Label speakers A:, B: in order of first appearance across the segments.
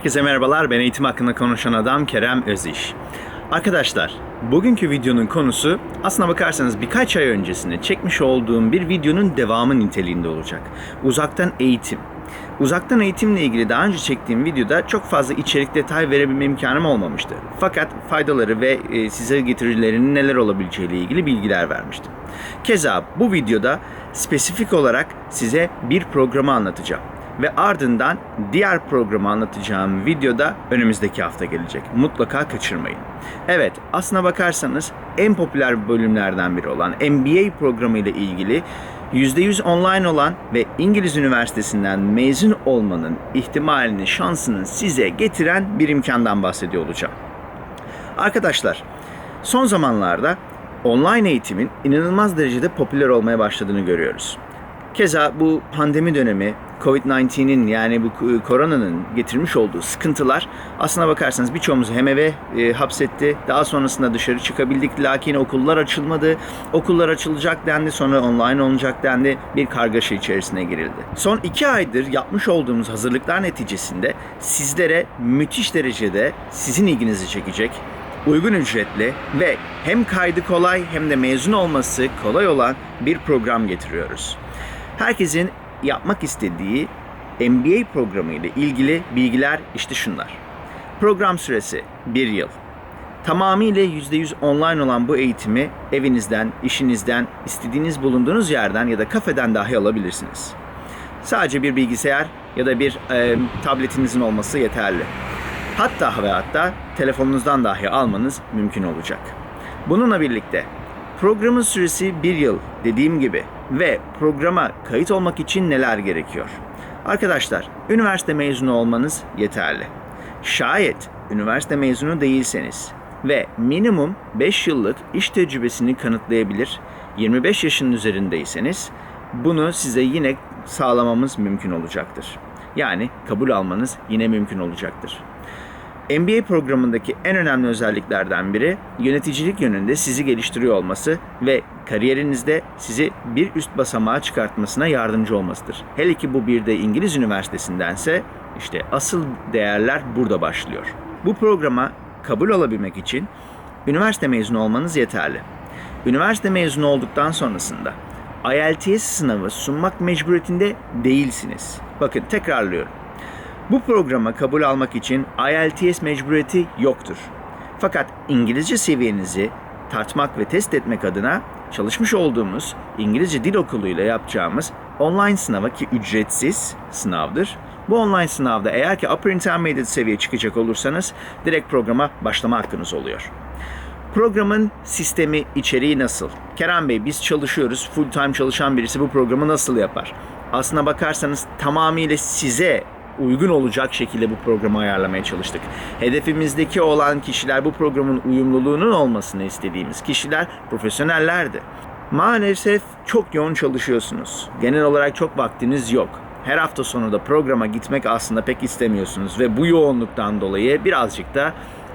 A: Herkese merhabalar, ben eğitim hakkında konuşan adam Kerem Öziş. Arkadaşlar, bugünkü videonun konusu aslına bakarsanız birkaç ay öncesinde çekmiş olduğum bir videonun devamı niteliğinde olacak. Uzaktan eğitim. Uzaktan eğitimle ilgili daha önce çektiğim videoda çok fazla içerik detay verebilme imkanım olmamıştı. Fakat faydaları ve e, size getirilerinin neler olabileceğiyle ilgili bilgiler vermiştim. Keza bu videoda spesifik olarak size bir programı anlatacağım ve ardından diğer programı anlatacağım videoda önümüzdeki hafta gelecek. Mutlaka kaçırmayın. Evet, aslına bakarsanız en popüler bölümlerden biri olan MBA programı ile ilgili %100 online olan ve İngiliz Üniversitesi'nden mezun olmanın ihtimalini, şansını size getiren bir imkandan bahsediyor olacağım. Arkadaşlar, son zamanlarda online eğitimin inanılmaz derecede popüler olmaya başladığını görüyoruz. Keza bu pandemi dönemi Covid-19'in yani bu koronanın getirmiş olduğu sıkıntılar aslına bakarsanız birçoğumuzu hem eve e, hapsetti. Daha sonrasında dışarı çıkabildik lakin okullar açılmadı. Okullar açılacak dendi sonra online olacak dendi. Bir kargaşa içerisine girildi. Son iki aydır yapmış olduğumuz hazırlıklar neticesinde sizlere müthiş derecede sizin ilginizi çekecek uygun ücretli ve hem kaydı kolay hem de mezun olması kolay olan bir program getiriyoruz. Herkesin yapmak istediği MBA programı ile ilgili bilgiler işte şunlar. Program süresi 1 yıl. Tamamıyla %100 online olan bu eğitimi evinizden, işinizden, istediğiniz bulunduğunuz yerden ya da kafeden dahi alabilirsiniz. Sadece bir bilgisayar ya da bir e, tabletinizin olması yeterli. Hatta ve hatta telefonunuzdan dahi almanız mümkün olacak. Bununla birlikte programın süresi bir yıl dediğim gibi ve programa kayıt olmak için neler gerekiyor? Arkadaşlar, üniversite mezunu olmanız yeterli. Şayet üniversite mezunu değilseniz ve minimum 5 yıllık iş tecrübesini kanıtlayabilir, 25 yaşının üzerindeyseniz bunu size yine sağlamamız mümkün olacaktır. Yani kabul almanız yine mümkün olacaktır. MBA programındaki en önemli özelliklerden biri yöneticilik yönünde sizi geliştiriyor olması ve kariyerinizde sizi bir üst basamağa çıkartmasına yardımcı olmasıdır. Hele ki bu bir de İngiliz üniversitesindense işte asıl değerler burada başlıyor. Bu programa kabul olabilmek için üniversite mezunu olmanız yeterli. Üniversite mezunu olduktan sonrasında IELTS sınavı sunmak mecburiyetinde değilsiniz. Bakın tekrarlıyorum. Bu programa kabul almak için IELTS mecburiyeti yoktur. Fakat İngilizce seviyenizi tartmak ve test etmek adına çalışmış olduğumuz İngilizce Dil Okulu ile yapacağımız online sınava ki ücretsiz sınavdır. Bu online sınavda eğer ki Upper Intermediate seviye çıkacak olursanız direkt programa başlama hakkınız oluyor. Programın sistemi, içeriği nasıl? Kerem Bey biz çalışıyoruz. Full time çalışan birisi bu programı nasıl yapar? Aslına bakarsanız tamamıyla size uygun olacak şekilde bu programı ayarlamaya çalıştık. Hedefimizdeki olan kişiler bu programın uyumluluğunun olmasını istediğimiz kişiler profesyonellerdi. Maalesef çok yoğun çalışıyorsunuz. Genel olarak çok vaktiniz yok. Her hafta sonu da programa gitmek aslında pek istemiyorsunuz ve bu yoğunluktan dolayı birazcık da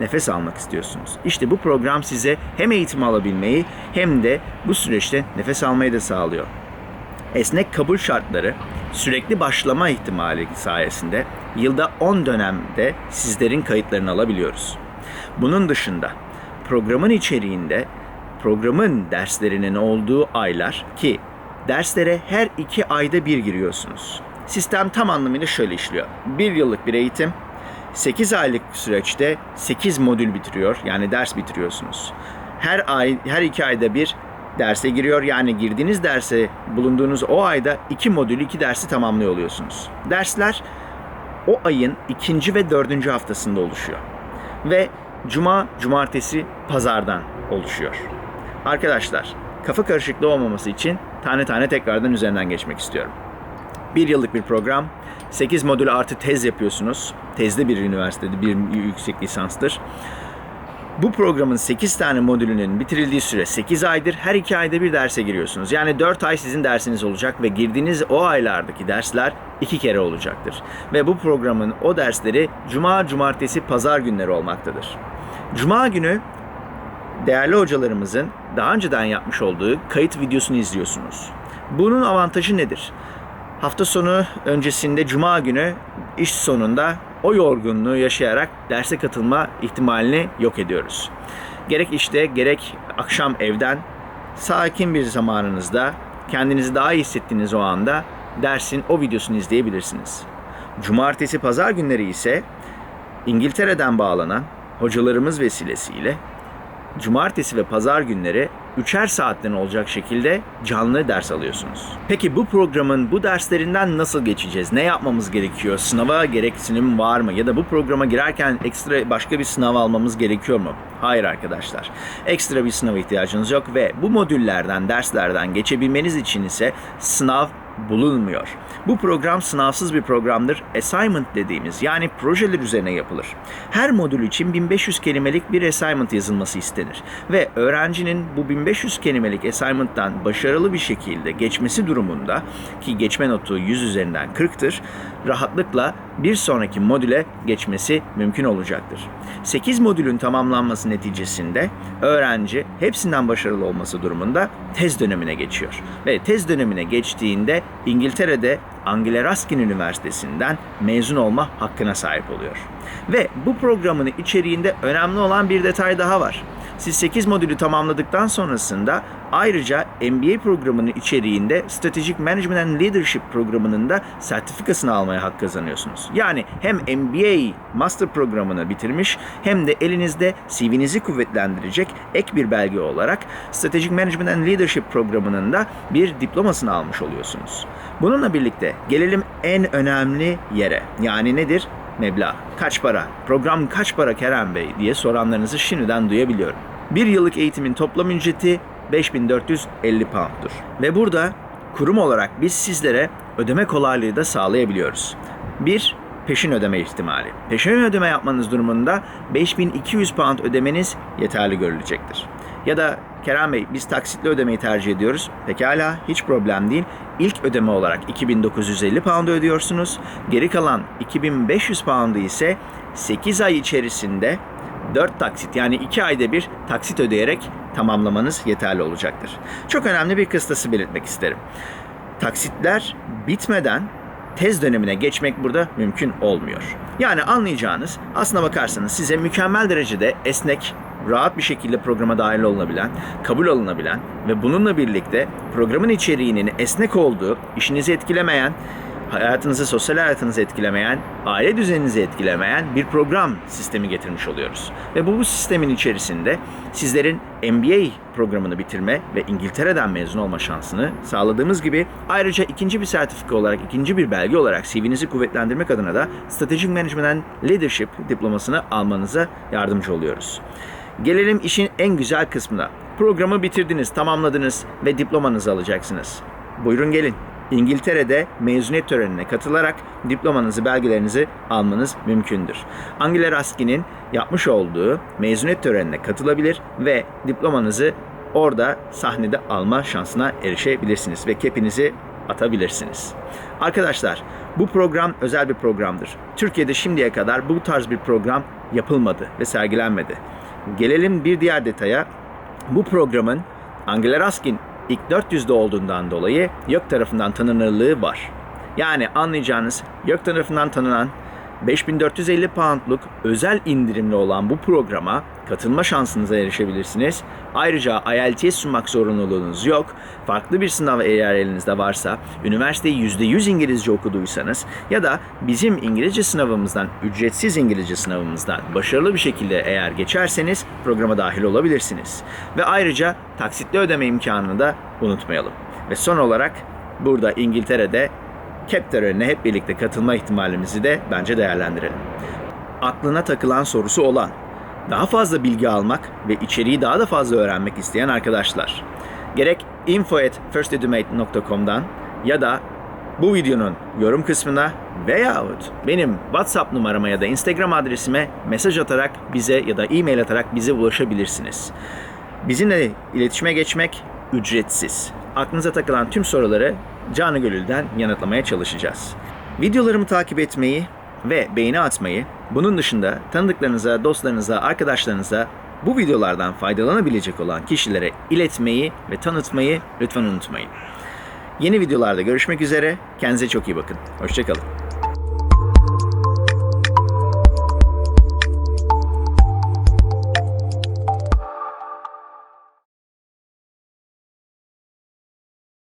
A: nefes almak istiyorsunuz. İşte bu program size hem eğitim alabilmeyi hem de bu süreçte nefes almayı da sağlıyor. Esnek kabul şartları sürekli başlama ihtimali sayesinde yılda 10 dönemde sizlerin kayıtlarını alabiliyoruz. Bunun dışında programın içeriğinde programın derslerinin olduğu aylar ki derslere her iki ayda bir giriyorsunuz. Sistem tam anlamıyla şöyle işliyor. Bir yıllık bir eğitim, 8 aylık süreçte 8 modül bitiriyor yani ders bitiriyorsunuz. Her ay, her iki ayda bir derse giriyor. Yani girdiğiniz derse bulunduğunuz o ayda iki modülü, iki dersi tamamlıyor oluyorsunuz. Dersler o ayın ikinci ve dördüncü haftasında oluşuyor. Ve cuma, cumartesi, pazardan oluşuyor. Arkadaşlar, kafa karışıklığı olmaması için tane tane tekrardan üzerinden geçmek istiyorum. Bir yıllık bir program, 8 modül artı tez yapıyorsunuz. Tezde bir üniversitede bir yüksek lisanstır. Bu programın 8 tane modülünün bitirildiği süre 8 aydır. Her 2 ayda bir derse giriyorsunuz. Yani 4 ay sizin dersiniz olacak ve girdiğiniz o aylardaki dersler 2 kere olacaktır. Ve bu programın o dersleri cuma, cumartesi, pazar günleri olmaktadır. Cuma günü değerli hocalarımızın daha önceden yapmış olduğu kayıt videosunu izliyorsunuz. Bunun avantajı nedir? Hafta sonu öncesinde cuma günü iş sonunda o yorgunluğu yaşayarak derse katılma ihtimalini yok ediyoruz. Gerek işte gerek akşam evden sakin bir zamanınızda kendinizi daha iyi hissettiğiniz o anda dersin o videosunu izleyebilirsiniz. Cumartesi pazar günleri ise İngiltere'den bağlanan hocalarımız vesilesiyle cumartesi ve pazar günleri üçer saatten olacak şekilde canlı ders alıyorsunuz. Peki bu programın bu derslerinden nasıl geçeceğiz? Ne yapmamız gerekiyor? Sınava gereksinim var mı? Ya da bu programa girerken ekstra başka bir sınav almamız gerekiyor mu? Hayır arkadaşlar. Ekstra bir sınava ihtiyacınız yok ve bu modüllerden, derslerden geçebilmeniz için ise sınav bulunmuyor. Bu program sınavsız bir programdır. Assignment dediğimiz yani projeler üzerine yapılır. Her modül için 1500 kelimelik bir assignment yazılması istenir. Ve öğrencinin bu 1500 kelimelik assignment'tan başarılı bir şekilde geçmesi durumunda ki geçme notu 100 üzerinden 40'tır rahatlıkla bir sonraki modüle geçmesi mümkün olacaktır. 8 modülün tamamlanması neticesinde öğrenci hepsinden başarılı olması durumunda tez dönemine geçiyor. Ve tez dönemine geçtiğinde İngiltere'de Anglia Ruskin Üniversitesi'nden mezun olma hakkına sahip oluyor. Ve bu programın içeriğinde önemli olan bir detay daha var. Siz 8 modülü tamamladıktan sonrasında ayrıca MBA programının içeriğinde Strategic Management and Leadership programının da sertifikasını almaya hak kazanıyorsunuz. Yani hem MBA master programını bitirmiş hem de elinizde CV'nizi kuvvetlendirecek ek bir belge olarak Strategic Management and Leadership programının da bir diplomasını almış oluyorsunuz. Bununla birlikte gelelim en önemli yere. Yani nedir? Meblağ. Kaç para? Program kaç para Kerem Bey diye soranlarınızı şimdiden duyabiliyorum. Bir yıllık eğitimin toplam ücreti 5450 pound'dur. Ve burada kurum olarak biz sizlere ödeme kolaylığı da sağlayabiliyoruz. Bir, peşin ödeme ihtimali. Peşin ödeme yapmanız durumunda 5200 pound ödemeniz yeterli görülecektir. Ya da Kerem Bey biz taksitli ödemeyi tercih ediyoruz. Pekala hiç problem değil. İlk ödeme olarak 2950 pound ödüyorsunuz. Geri kalan 2500 pound'ı ise 8 ay içerisinde 4 taksit yani 2 ayda bir taksit ödeyerek tamamlamanız yeterli olacaktır. Çok önemli bir kıstası belirtmek isterim. Taksitler bitmeden tez dönemine geçmek burada mümkün olmuyor. Yani anlayacağınız aslına bakarsanız size mükemmel derecede esnek, rahat bir şekilde programa dahil olunabilen, kabul alınabilen ve bununla birlikte programın içeriğinin esnek olduğu, işinizi etkilemeyen, hayatınızı, sosyal hayatınızı etkilemeyen, aile düzeninizi etkilemeyen bir program sistemi getirmiş oluyoruz. Ve bu, bu sistemin içerisinde sizlerin MBA programını bitirme ve İngiltere'den mezun olma şansını sağladığımız gibi ayrıca ikinci bir sertifika olarak, ikinci bir belge olarak CV'nizi kuvvetlendirmek adına da Strategic Management and Leadership diplomasını almanıza yardımcı oluyoruz. Gelelim işin en güzel kısmına. Programı bitirdiniz, tamamladınız ve diplomanızı alacaksınız. Buyurun gelin. İngiltere'de mezuniyet törenine katılarak diplomanızı, belgelerinizi almanız mümkündür. Angela Ruskin'in yapmış olduğu mezuniyet törenine katılabilir ve diplomanızı orada sahnede alma şansına erişebilirsiniz ve kepinizi atabilirsiniz. Arkadaşlar bu program özel bir programdır. Türkiye'de şimdiye kadar bu tarz bir program yapılmadı ve sergilenmedi. Gelelim bir diğer detaya. Bu programın Angela Ruskin ilk 400'de olduğundan dolayı YÖK tarafından tanınırlığı var. Yani anlayacağınız YÖK tarafından tanınan 5450 poundluk özel indirimli olan bu programa katılma şansınıza erişebilirsiniz. Ayrıca IELTS sunmak zorunluluğunuz yok. Farklı bir sınav eğer elinizde varsa, üniversiteyi %100 İngilizce okuduysanız ya da bizim İngilizce sınavımızdan, ücretsiz İngilizce sınavımızdan başarılı bir şekilde eğer geçerseniz programa dahil olabilirsiniz. Ve ayrıca taksitli ödeme imkanını da unutmayalım. Ve son olarak burada İngiltere'de CAP törenine hep birlikte katılma ihtimalimizi de bence değerlendirelim. Aklına takılan sorusu olan, daha fazla bilgi almak ve içeriği daha da fazla öğrenmek isteyen arkadaşlar. Gerek info@firsteducate.com'dan ya da bu videonun yorum kısmına veyahut benim WhatsApp numarama ya da Instagram adresime mesaj atarak bize ya da e-mail atarak bize ulaşabilirsiniz. Bizimle iletişime geçmek ücretsiz. Aklınıza takılan tüm soruları canı gönülden yanıtlamaya çalışacağız. Videolarımı takip etmeyi ve beğeni atmayı, bunun dışında tanıdıklarınıza, dostlarınıza, arkadaşlarınıza bu videolardan faydalanabilecek olan kişilere iletmeyi ve tanıtmayı lütfen unutmayın. Yeni videolarda görüşmek üzere. Kendinize çok iyi bakın. Hoşçakalın.